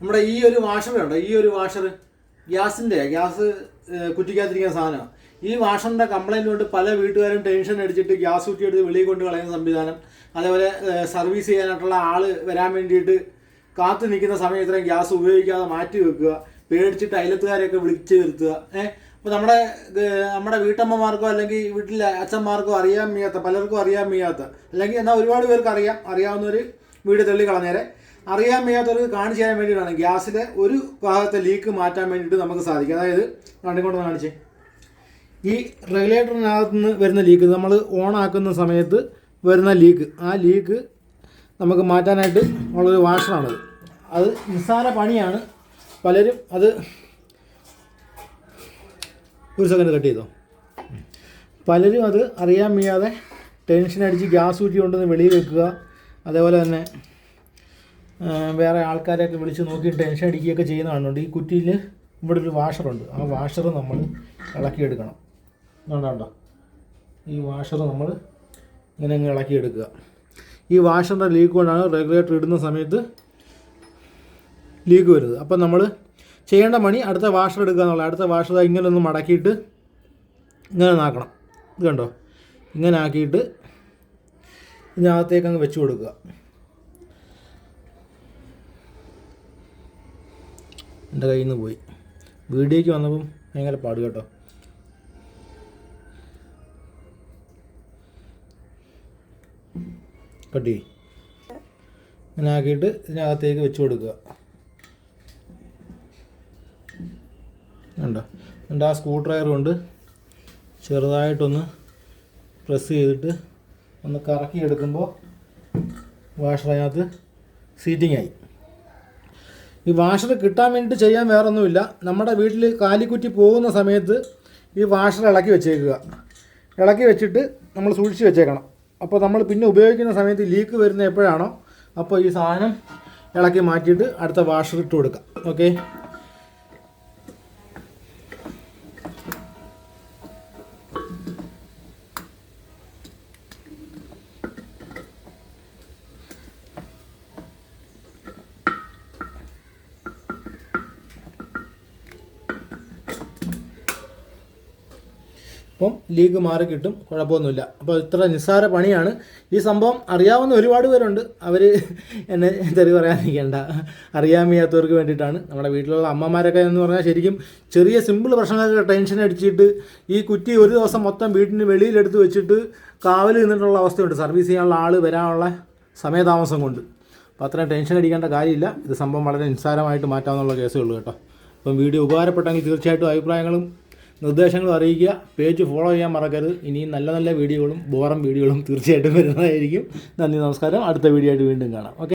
നമ്മുടെ ഈ ഒരു വാഷർ ഈ ഒരു വാഷർ ഗ്യാസിന്റെ ഗ്യാസ് കുറ്റിക്കാതിരിക്കുന്ന സാധനമാണ് ഈ വാഷറിന്റെ കംപ്ലൈന്റ് കൊണ്ട് പല വീട്ടുകാരും ടെൻഷൻ അടിച്ചിട്ട് ഗ്യാസ് കുറ്റിയെടുത്ത് വെളിയിൽ കൊണ്ട് കളയുന്ന സംവിധാനം. അതേപോലെ സർവീസ് ചെയ്യാനായിട്ടുള്ള ആൾ വരാൻ വേണ്ടിയിട്ട് കാത്തു നിൽക്കുന്ന സമയം ഇത്രയും ഗ്യാസ് ഉപയോഗിക്കാതെ മാറ്റി വെക്കുക പേടിച്ചിട്ട് അയലത്തുകാരെയൊക്കെ വിളിച്ചു വരുത്തുക ഏഹ് അപ്പോൾ നമ്മുടെ നമ്മുടെ വീട്ടമ്മമാർക്കോ അല്ലെങ്കിൽ വീട്ടിലെ അച്ഛന്മാർക്കോ അറിയാൻ വയ്യാത്ത പലർക്കും അറിയാൻ വയ്യാത്ത അല്ലെങ്കിൽ എന്നാൽ ഒരുപാട് പേർക്ക് അറിയാം അറിയാവുന്നവർ വീട് തള്ളി കളഞ്ഞേരെ. അറിയാൻ വയ്യാത്തവർക്ക് കാണിച്ചു തരാൻ വേണ്ടിയിട്ടാണ്. ഗ്യാസിലെ ഒരു ഭാഗത്തെ ലീക്ക് മാറ്റാൻ വേണ്ടിയിട്ട് നമുക്ക് സാധിക്കും. അതായത് കണ്ടുകൊണ്ട് കാണിച്ചേ. ഈ റെഗുലേറ്ററിനകത്ത് നിന്ന് വരുന്ന ലീക്ക് നമ്മൾ ഓൺ ആക്കുന്ന സമയത്ത് വരുന്ന ലീക്ക് ആ ലീക്ക് നമുക്ക് മാറ്റാനായിട്ട് ഉള്ളൊരു വാഷറാണത്. അത് നിസ്സാര പണിയാണ്. പലരും അത് ഒരു സെക്കൻഡ് കട്ട് ചെയ്തോ? പലരും അത് അറിയാൻ വയ്യാതെ ടെൻഷൻ അടിച്ച് ഗ്യാസ് ഊറ്റി കൊണ്ടുവന്ന് വെളിയിൽ വെക്കുക. അതേപോലെ തന്നെ വേറെ ആൾക്കാരെയൊക്കെ വിളിച്ച് നോക്കി ടെൻഷൻ അടിക്കുകയൊക്കെ ചെയ്യുന്ന കാണുന്നുണ്ട്. ഈ കുറ്റിയിൽ ഇവിടെ ഒരു വാഷറുണ്ട് ആ വാഷർ നമ്മൾ ഇളക്കിയെടുക്കണം. കണ്ടോ ഈ വാഷർ നമ്മൾ ഇങ്ങനെ അങ്ങ് ഇളക്കിയെടുക്കുക. ഈ വാഷറിന്റെ ലീക്ക് കൊണ്ടാണ് റെഗുലേറ്റർ ഇടുന്ന സമയത്ത് ലീക്ക് വരുന്നത്. അപ്പം നമ്മൾ ചെയ്യേണ്ട പണി അടുത്ത വാഷർ എടുക്കുക എന്നുള്ള അടുത്ത വാഷർ ഇങ്ങനെ ഒന്ന് മടക്കിയിട്ട് ഇങ്ങനെ നാക്കണം. ഇത് കണ്ടോ? ഇങ്ങനെ ആക്കിയിട്ട് ഇതിനകത്തേക്ക് അങ്ങ് വെച്ച് കൊടുക്കുക. എന്റെ കയ്യിൽ നിന്ന് പോയി. വീഡിയോയ്ക്ക് വന്നപ്പം ഭയങ്കര പാട് കേട്ടോ. കട്ടി. ഇങ്ങനെ ആക്കിയിട്ട് ഇതിനകത്തേക്ക് വെച്ച് കൊടുക്കുക. വേണ്ട എന്നിട്ട് ആ സ്ക്രൂ ഡ്രൈവർ കൊണ്ട് ചെറുതായിട്ടൊന്ന് പ്രസ് ചെയ്തിട്ട് ഒന്ന് കറക്കി എടുക്കുമ്പോൾ വാഷർ സീറ്റിംഗ് ആയി. ഈ വാഷർ കിട്ടാൻ വേണ്ടിയിട്ട് ചെയ്യാൻ വേറൊന്നുമില്ല. നമ്മുടെ വീട്ടിൽ കാലിക്കുറ്റി പോകുന്ന സമയത്ത് ഈ വാഷർ ഇളക്കി വെച്ചേക്കുക. ഇളക്കി വെച്ചിട്ട് നമ്മൾ സൂക്ഷിച്ച് വെച്ചേക്കണം. അപ്പോൾ നമ്മൾ പിന്നെ ഉപയോഗിക്കുന്ന സമയത്ത് ലീക്ക് വരുന്ന എപ്പോഴാണോ അപ്പോൾ ഈ സാധനം ഇളക്കി മാറ്റിയിട്ട് അടുത്ത വാഷർ ഇട്ട് കൊടുക്കാം. ഓക്കെ? അപ്പം ലീഗ് മാറി കിട്ടും കുഴപ്പമൊന്നുമില്ല. അപ്പോൾ ഇത്ര നിസ്സാര പണിയാണ്. ഈ സംഭവം അറിയാവുന്ന ഒരുപാട് പേരുണ്ട്. അവർ എന്നെ തെറി പറയാനിരിക്കേണ്ട അറിയാൻ വയ്യാത്തവർക്ക് വേണ്ടിയിട്ടാണ്. നമ്മുടെ വീട്ടിലുള്ള അമ്മമാരൊക്കെ എന്ന് പറഞ്ഞാൽ ശരിക്കും ചെറിയ സിമ്പിൾ പ്രശ്നങ്ങളൊക്കെ ടെൻഷൻ അടിച്ചിട്ട് ഈ കുറ്റി ഒരു ദിവസം മൊത്തം വീട്ടിന് വെളിയിലെടുത്ത് വെച്ചിട്ട് കാവൽ നിന്നിട്ടുള്ള അവസ്ഥയുണ്ട്. സർവീസ് ചെയ്യാനുള്ള ആൾ വരാനുള്ള സമയതാമസം കൊണ്ട്. അപ്പോൾ അത്രയും ടെൻഷൻ അടിക്കേണ്ട കാര്യമില്ല. ഇത് സംഭവം വളരെ നിസ്സാരമായിട്ട് മാറ്റാവുന്നുള്ള കേസേ ഉള്ളൂ കേട്ടോ. അപ്പം വീഡിയോ ഉപകാരപ്പെട്ടെങ്കിൽ തീർച്ചയായിട്ടും അഭിപ്രായങ്ങളും നിർദ്ദേശങ്ങളും അറിയിക്കുക. പേജ് ഫോളോ ചെയ്യാൻ മറക്കരുത്. ഇനിയും നല്ല നല്ല വീഡിയോകളും ബോറം വീഡിയോകളും തീർച്ചയായിട്ടും വരുന്നതായിരിക്കും. നന്ദി നമസ്കാരം. അടുത്ത വീഡിയോ ആയിട്ട് വീണ്ടും കാണാം. ഓക്കെ